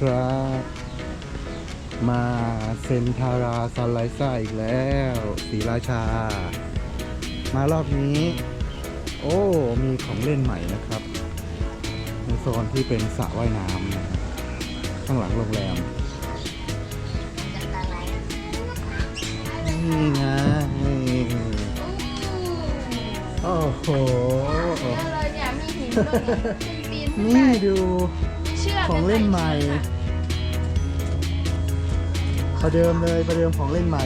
ครับ มาเซนทาราซันไลซ่าอีกแล้วศรีราชา มารอบนี้ โอ้ มีของเล่นใหม่นะครับ ในโซนที่เป็นสระว่ายน้ำนะข้างหลังโรงแรม นี่ไงโอ้โหเยอะเลยเนี่ยมีหินตรงนี้ปีนขึ้นนี่ได้ ดูเชือก ของเล่นใหม่ ประเดิมเลยประเดิมของเล่นใหม่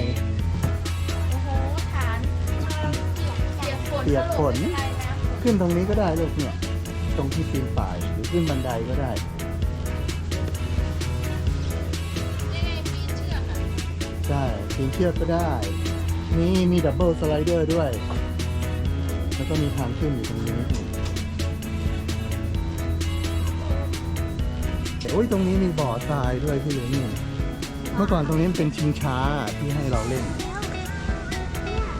โอ้โหฐานเปียกฝนเปียกฝนสรุปเป็นไรนะขึ้นตรงนี้ก็ได้ลูกเนี่ย ตรงที่ปีนป่ายหรือขึ้นบันไดก็ได้ยังไงปีนเชือกอะใช่ปีนเชือกก็ได้ นี่มีดับเบิลสไลเดอร์ด้วย แล้วก็มีทางขึ้นอยู่ตรงนี้ อ้ยตรงนี้มีบ่อทรายด้วยพี่เลยเนี่ยเมื่อก่อนตรงนี้มันเป็นชิงช้าที่ให้เราเล่น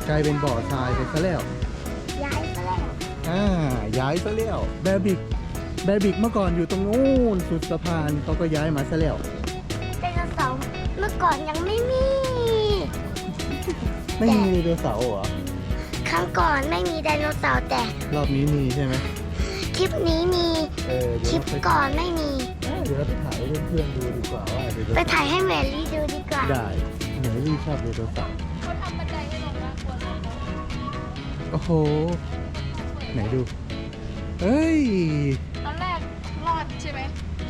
กลายเป็นบ่อทรายไปซะแล้วย้ายไปแล้วอ่าย้ายซะแล้วแบบิกแบบิกเมื่อก่อนอยู่ตรงนู้นสุดสะพานเขาก็ย้ายมาซะแล้วไดโนเสาร์เมื่อก่อนยังไม่มี ไม่มีไดโนเสาร์เหรอครั้งก่อนไม่มีไดโนเสาร์แต่ รอบนี้มีใช่ไหมคลิปนี้มี เออคเดี๋ลิยวปเราไป ก่อนไม่มี เอ้ยเดี๋ยวเราไปถ่ายให้เพื่อนๆดูดีกว่าว่าไดโนไปเสาร์ถ่ายให้แมรี่ดูดีกว่า ได้เหนือรี่ชอบไดโนเสาร์เขาทำบันไดให้ลงนะควรลงนะโอ้โห ไหนดูเอ้ย ตอนแรกรอดใช่ไหม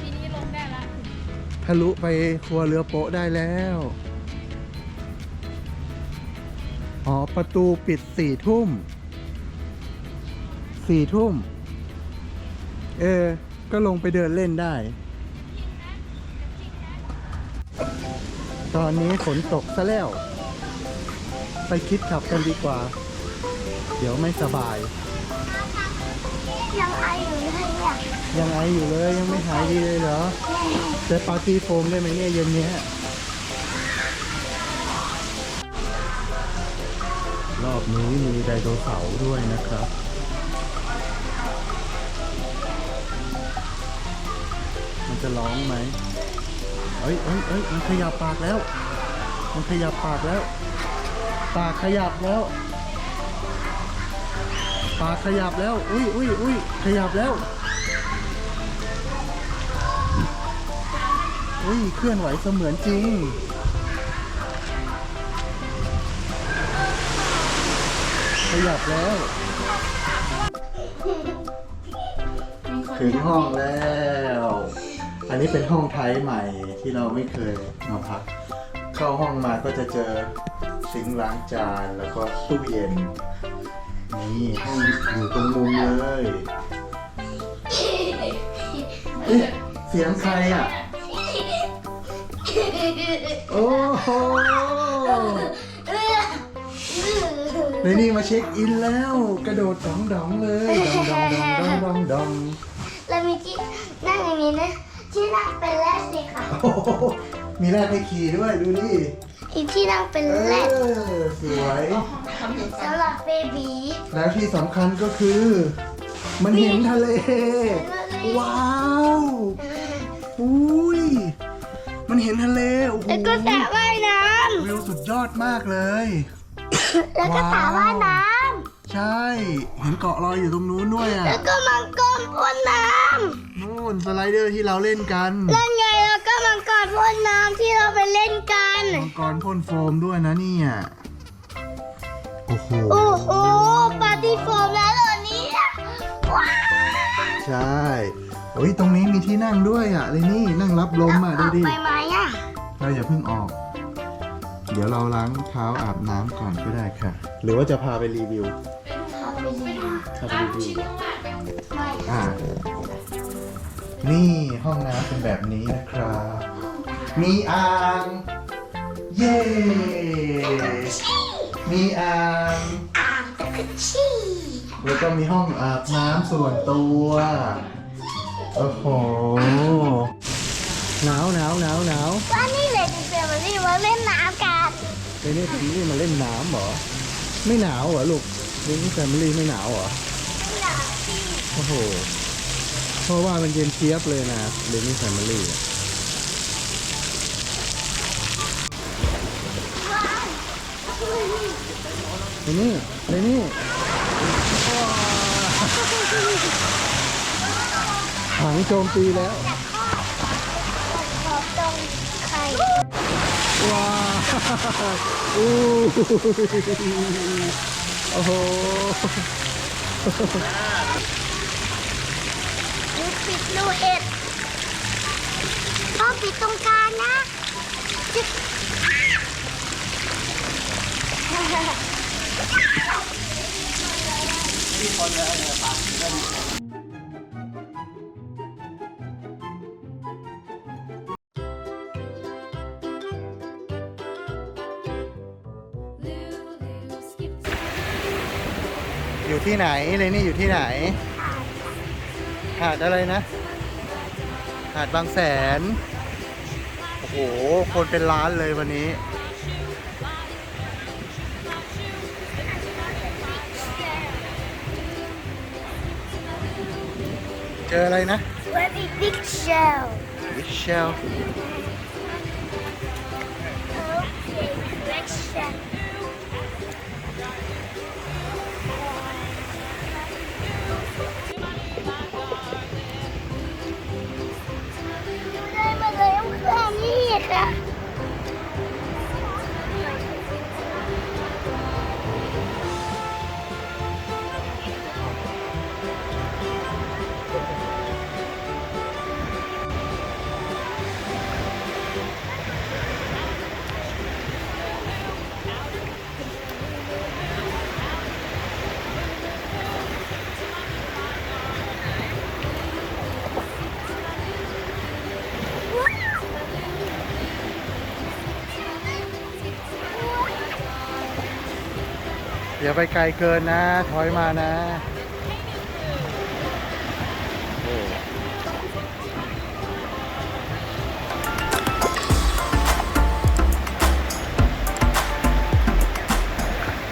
ทีนี้ลงได้ละทะลุไปครัวเรือโป๊ะได้แล้ว อ๋อ ประตูปิดสี่ทุ่ม สี่ทุ่ม เออ ก็ลงไปเดินเล่นได้ ตอนนี้ฝนตกซะแล้ว ไปคิดขับกันดีกว่า เดี๋ยวไม่สบาย ยังไออยู่เลยเนี่ย ยังไออยู่เลยยังไม่หายดีเลยเหรอจะปาร์ตี้โฟมได้ไหมเนี่ยเย็นเนี้ยรอบนี้มีไดโนเสาร์ด้วยนะครับมันจะร้องไหม เอ้ยเอ้ยเอ้ยมันขยับปากแล้ว มันขยับปากแล้ว ปากขยับแล้ว ปากขยับแล้ว อุ้ยอุ้ยอุ้ยขยับแล้ว อุ้ยเคลื่อนไหวเสมือนจริงขยับแล้ว ถึงห้องแล้ว อันนี้เป็นห้องไทยใหม่ที่เราไม่เคยมาพัก เข้าห้องมาก็จะเจอซิงค์ล้างจานแล้วก็ตู้เย็น นี่ห้องอยู่ตรงมุมเลยเอ๊ะเสียงใครอะ โอ้โหในนี่มาเช็คอินแล้ว กระโดดดองดองๆเลยดองดองดองดองดองแล้วมีที่นั่งอย่างนี้นะ ที่นั่งเป็นแรดสิค่ะ โอ้โหมีแรกให้ขี่ด้วยดูดิอีกที่นั่งเป็นเอแรดอสวย สำหรับเบบีแล้วที่สำคัญก็คือ มันเห็นทะเล ว้าวอุ้ยมันเห็นทะเลโอ้โหแล้วก็สระว่ายน้วิวสุดยอดมากเลยำแล้วก็สระว่ายน้ ใช่ เห็นเกาะลอยอยู่ตรงนู้นด้วยำอะแล้วก็มังกรพ่นน้นู่นสไลเดอร์ที่เราเล่นกันำนั่นไงแล้วก็มังกรพ่นน้ำที่เราไปเล่นกัน มังกรพ่นโฟมด้วยนะเนี่ยโอ้โหโอ้โหปาร์ตี้โฟมแล้วเหรอเนี่ยว้าวใช่โอ้ยตรงนี้มีที่นั่งด้วยอะเลยนี่นั่งรับลมอะอดูอกดิ ไปไหมอะเราอย่าเพิ่งออก เดี๋ยวเราล้างเท้าอาบน้ำก่อนก็ได้ค่ะ หรือว่าจะพาไปรีวิว เอาไปเลยพาไปร้านรีวิชิ้นวข้างล่างเป็นไม่อ่า นี่ห้องน้ำเป็นแบบนี้นะครับ มีอ่าง เย้ มีอ่าง อ่างตะกชี่แล้วก็มีห้องอาบน้ำส่วนตัว โอ้โห หนาวหนาวหนาวหนาวก็นี่เลยดิเซมารี่มาเล่นน้ำกันเดนี่พี่มาเล่นน้ำเหรอ ไม่หนาวเหรอลูก ลิงก์แฟมิลี่ไม่หนาวเหรอไม่หนาวสิโอ้โห เพราะว่ามันเย็นเทียบเลยนะลินี่แฟมิลี่เรนี่เรนี่หางโจมตีแล้วตรงไข่ว้าอู้ โอ้โหลูปิดลูเห็ดพ่อปิดตรงกลางนะจึ๊บ อยู่ที่ไหนเลนี่อยู่ที่ไหน หาดอะไรนะ หาดบางแสน โอ้โห คนเป็นล้านเลยวันนี้ เจออะไรนะ very big shell วิเชล okay big shell นี่ค่ะ ไปไกลเกินนะ ถอยมานะ